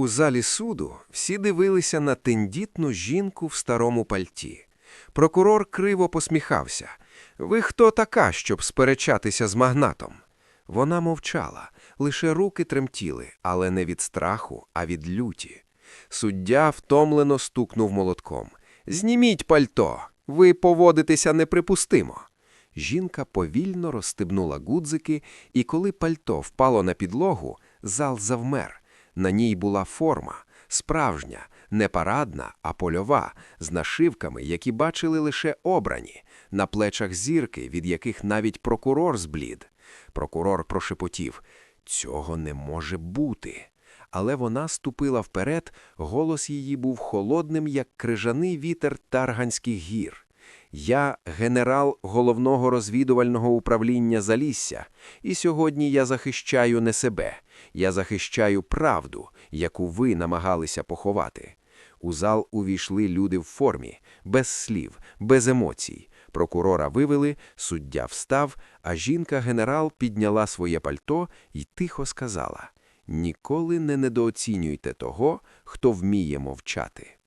У залі суду всі дивилися на тендітну жінку в старому пальті. Прокурор криво посміхався. Ви хто така, щоб сперечатися з магнатом? Вона мовчала, лише руки тремтіли, але не від страху, а від люті. Суддя втомлено стукнув молотком. Зніміть пальто, ви поводитеся неприпустимо. Жінка повільно розстебнула гудзики, і коли пальто впало на підлогу, зал завмер. На ній була форма, справжня, не парадна, а польова, з нашивками, які бачили лише обрані, на плечах зірки, від яких навіть прокурор зблід. Прокурор прошепотів «Цього не може бути». Але вона ступила вперед, голос її був холодним, як крижаний вітер Тарганських гір. Я генерал головного розвідувального управління Залісся, і сьогодні я захищаю не себе, я захищаю правду, яку ви намагалися поховати. У зал увійшли люди в формі, без слів, без емоцій. Прокурора вивели, суддя встав, а жінка-генерал підняла своє пальто і тихо сказала: Ніколи не недооцінюйте того, хто вміє мовчати.